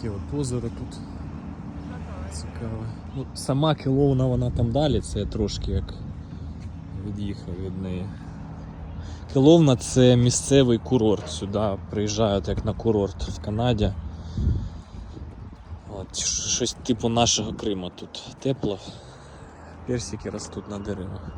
таке от озеро тут. Цікаве. Ну, сама Кіловна вона там далі, це я трошки як від'їхав від неї. Кіловна це місцевий курорт. Сюди приїжджають як на курорт в Канаді. От, щось типу нашого Крима тут тепло. Персики ростуть на деревах.